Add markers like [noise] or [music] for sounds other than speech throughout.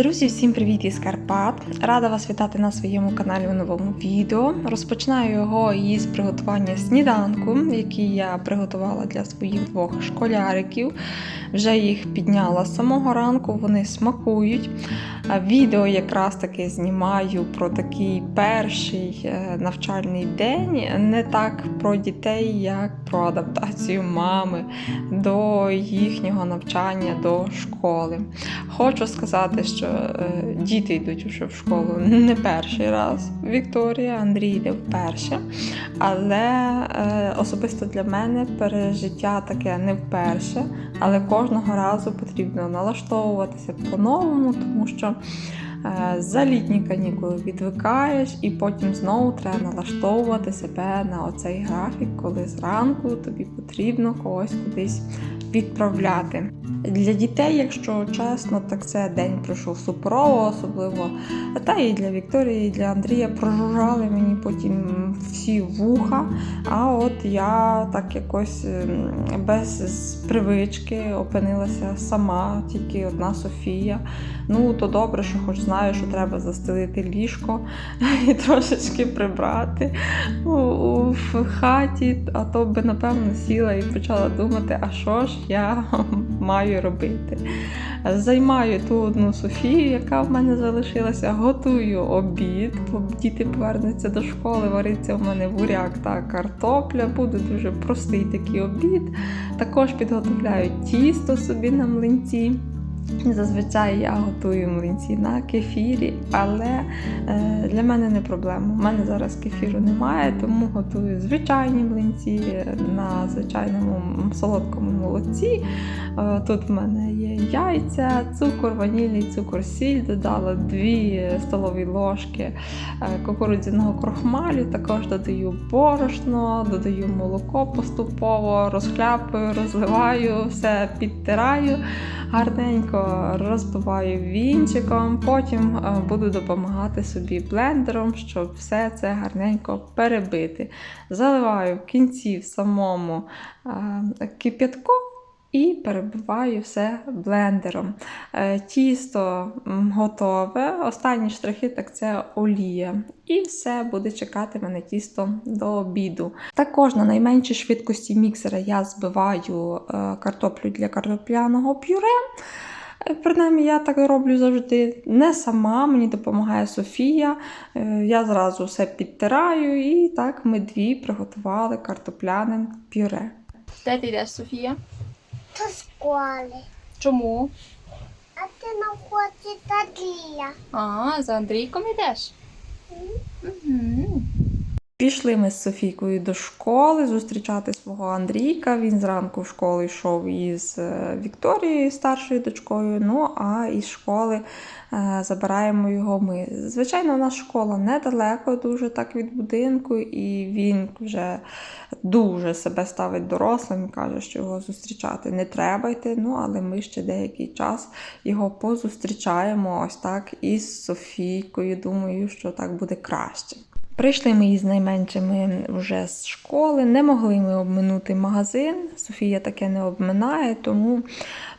Друзі, всім привіт із Карпат! Рада вас вітати на своєму каналі у новому відео. Розпочинаю його із приготування сніданку, який я приготувала для своїх двох школяриків. Вже їх підняла з самого ранку, вони смакують. Відео якраз таки знімаю про такий перший е, навчальний день, не так про дітей, як про адаптацію мами до їхнього навчання до школи. Хочу сказати, що е, діти йдуть вже в школу не перший раз. Вікторія, Андрій йде вперше. Але е, особисто для мене пережиття таке не вперше, але кожного разу потрібно налаштовуватися по-новому, тому що е, за літні канікули відвикаєш, і потім знову треба налаштовувати себе на оцей графік, коли зранку тобі потрібно когось кудись відправляти. Для дітей, якщо чесно, так це день пройшов суперово, особливо. Та і для Вікторії, і для Андрія прожужжали мені потім всі вуха. А от я так якось ем, без привички опинилася сама, тільки одна Софія. Ну, то добре, що хоч знаю, що треба застелити ліжко [laughs] і трошечки прибрати в хаті, а то би, напевно, сіла і почала думати, а що ж я [laughs] маю робити. Займаю ту одну Софію, яка в мене залишилася, готую обід, бо діти повернуться до школи, вариться в мене буряк та картопля. Буде дуже простий такий обід. Також підготовляю тісто собі на млинці. Зазвичай я готую млинці на кефірі, але е, для мене не проблема. У мене зараз кефіру немає, тому готую звичайні млинці на звичайному солодкому молоці. Е, тут в мене є яйця, цукор, ванільний цукор, сіль, додала 2 столові ложки е, кукурудзяного крохмалю, також додаю борошно, додаю молоко поступово, розхляпую, розливаю, все підтираю гарненько розбиваю вінчиком, потім е, буду допомагати собі блендером, щоб все це гарненько перебити. Заливаю в кінці в самому е, кип'ятку. І перебиваю все блендером. Е, Тісто готове. Останні штрихи так це олія. І все буде чекати мене тісто до обіду. Також на найменшій швидкості міксера я збиваю картоплю для картопляного пюре. Принаймні, я так роблю завжди. Не сама, мені допомагає Софія. Е, Я зразу все підтираю, і так ми дві приготували картопляне пюре. Де ти йдеш, Софія? До школи. Чому? А ти на ході Дарія. А, за Андрійком йдеш? Угу. Пішли ми з Софійкою до школи зустрічати свого Андрійка. Він зранку в школу йшов із е, Вікторією, старшою дочкою. Ну а із школи е, забираємо його ми. Звичайно, у нас школа недалеко, дуже так від будинку, і він вже дуже себе ставить дорослим каже, що його зустрічати не треба йти. Ну, але ми ще деякий час його позустрічаємо ось так із Софійкою. Думаю, що так буде краще. Прийшли ми із найменшими вже з школи, не могли ми обминути магазин. Софія таке не обминає, тому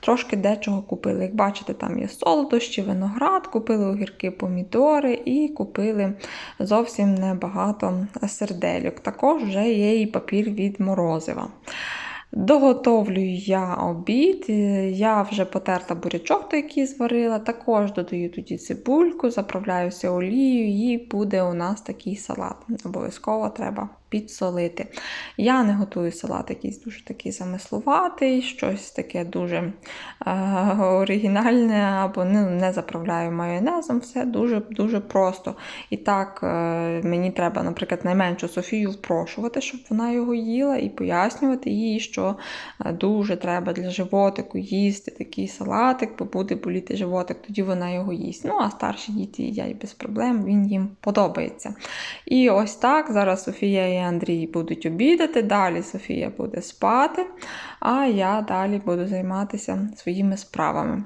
трошки дечого купили. Як бачите, там є солодощі, виноград, купили огірки, помідори і купили зовсім небагато сердельок. Також вже є і папір від морозива. Доготовлюю я обід, е, я вже потерта бурячок, той, який зварила. Також додаю тоді цибульку, заправляюся олією, і буде у нас такий салат. Обов'язково треба підсолити. Я не готую салат якийсь дуже такий замислуватий, щось таке дуже е, оригінальне, або не, не заправляю майонезом. Все дуже-дуже просто. І так, е, мені треба, наприклад, найменшу Софію впрошувати, щоб вона його їла, і пояснювати їй, що е, дуже треба для животику їсти такий салатик, бо буде боліти животик, тоді вона його їсть. Ну, а старші діти їдять без проблем, він їм подобається. І ось так зараз Софія Андрій будуть обідати, далі Софія буде спати, а я далі буду займатися своїми справами.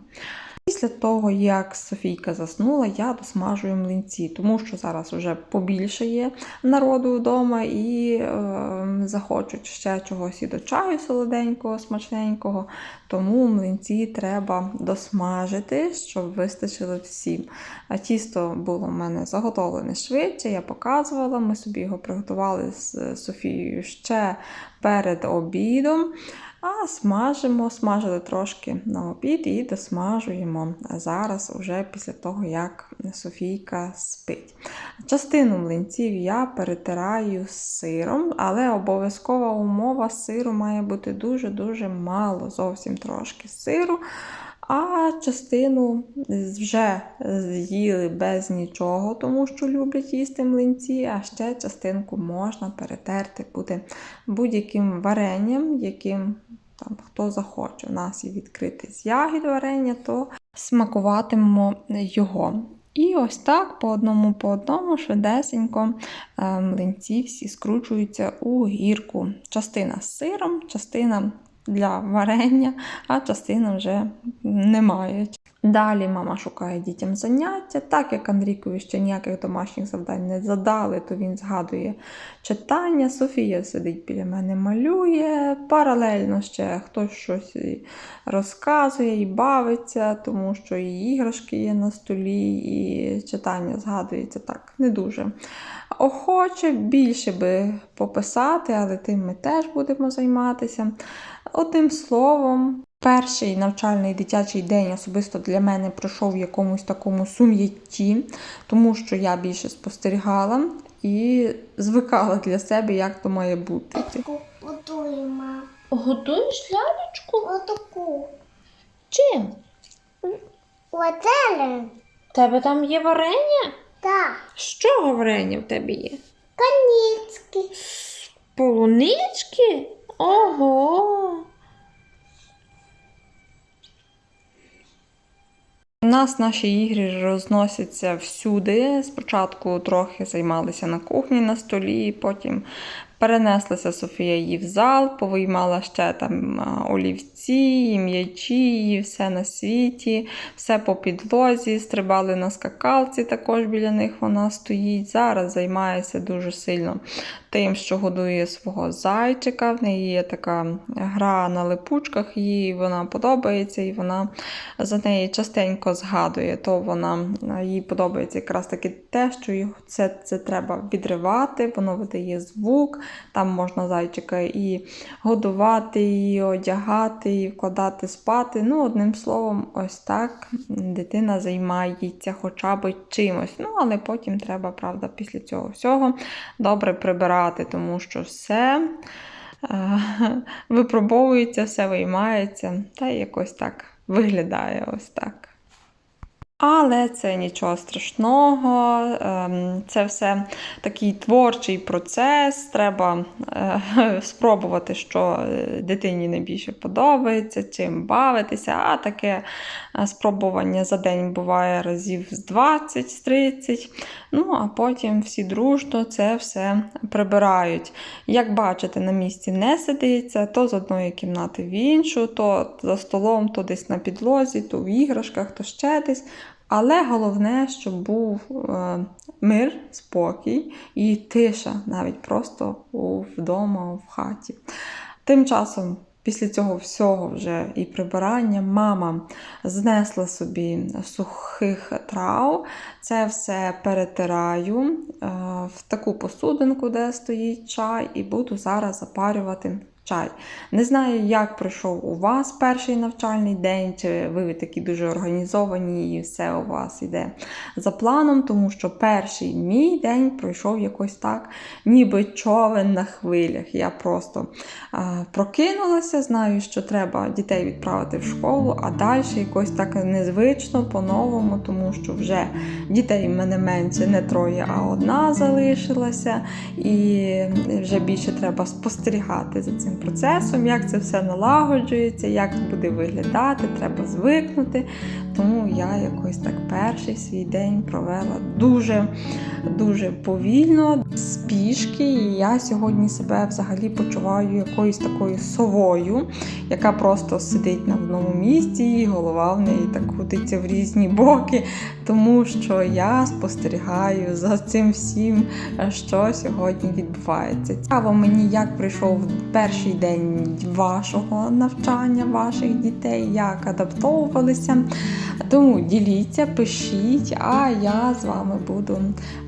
Після того, як Софійка заснула, я досмажую млинці, тому що зараз вже побільше є народу вдома і е, захочуть ще чогось і до чаю солоденького, смачненького. Тому млинці треба досмажити, щоб вистачило всім. А тісто було в мене заготовлене швидше, я показувала. Ми собі його приготували з Софією ще перед обідом. А смажимо, смажили трошки на обід і досмажуємо зараз, уже після того, як Софійка спить. Частину млинців я перетираю з сиром, але обов'язкова умова сиру має бути дуже-дуже мало, зовсім трошки сиру. А частину вже з'їли без нічого, тому що люблять їсти млинці, а ще частинку можна перетерти буде будь-яким варенням, яким там хто захоче. У нас є відкритий з ягід варення, то смакуватимемо його. І ось так по одному по одному швидесенько е, млинці всі скручуються у гірку. Частина з сиром, частина для варення, а частина вже немає. Далі мама шукає дітям заняття. Так як Андрійкові ще ніяких домашніх завдань не задали, то він згадує читання. Софія сидить біля мене, малює. Паралельно ще хтось щось розказує і бавиться, тому що і іграшки є на столі, і читання згадується так не дуже. Охоче більше би пописати, але тим ми теж будемо займатися. Одним словом, перший навчальний дитячий день особисто для мене пройшов в якомусь такому сум'ятті, тому що я більше спостерігала і звикала для себе, як то має бути. Готуємо. Готуєш лялечку? Отаку. Чим? Готелем. У тебе там є варення? Так. З чого варення в тебе є? Каніцькі. Полунички? Ого! У нас наші ігри розносяться всюди. Спочатку трохи займалися на кухні на столі, потім перенеслася Софія її в зал, повиймала ще там олівці, м'ячі, і все на світі, все по підлозі, стрибали на скакалці, також біля них вона стоїть. Зараз займається дуже сильно тим, що годує свого зайчика. В неї є така гра на липучках, їй вона подобається, і вона за неї частенько згадує. То вона їй подобається якраз таки те, що це, це треба відривати, воно видає звук. Там можна зайчика і годувати, і одягати, і вкладати спати. Ну, одним словом, ось так дитина займається хоча б чимось. Ну, але потім треба, правда, після цього всього добре прибирати, тому що все е, випробовується, все виймається, та якось так виглядає ось так. Але це нічого страшного, ем, це все такий творчий процес. Треба е, [laughs] спробувати, що е, дитині найбільше подобається, чим бавитися. А таке е, спробування за день буває разів з 20-30. Ну, а потім всі дружно це все прибирають. Як бачите, на місці не сидиться, то з одної кімнати в іншу, то за столом, то десь на підлозі, то в іграшках, то ще десь. Але головне, щоб був е, мир, спокій і тиша, навіть просто вдома, в хаті. Тим часом, після цього всього вже і прибирання, мама знесла собі сухих трав. Це все перетираю е, в таку посудинку, де стоїть чай, і буду зараз запарювати чай. Не знаю, як пройшов у вас перший навчальний день, чи ви такі дуже організовані і все у вас йде за планом, тому що перший мій день пройшов якось так, ніби човен на хвилях. Я просто а, прокинулася, знаю, що треба дітей відправити в школу, а далі якось так незвично, по-новому, тому що вже дітей в мене менше, не троє, а одна залишилася, і вже більше треба спостерігати за цим процесом, як це все налагоджується, як буде виглядати, треба звикнути. Тому я якось так перший свій день провела дуже дуже повільно, спішки. І я сьогодні себе взагалі почуваю якоюсь такою совою, яка просто сидить на одному місці, і голова в неї так крутиться в різні боки, тому що я спостерігаю за цим всім, що сьогодні відбувається. Цікаво мені, як прийшов перший день вашого навчання, ваших дітей, як адаптовувалися. Тому діліться, пишіть, а я з вами буду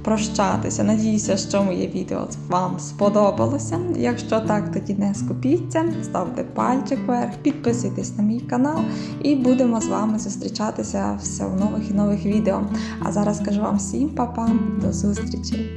прощатися. Надіюся, що моє відео вам сподобалося. Якщо так, тоді не скупіться, ставте пальчик вверх, підписуйтесь на мій канал і будемо з вами зустрічатися все в нових і нових відео. А зараз кажу вам всім па-па, до зустрічі!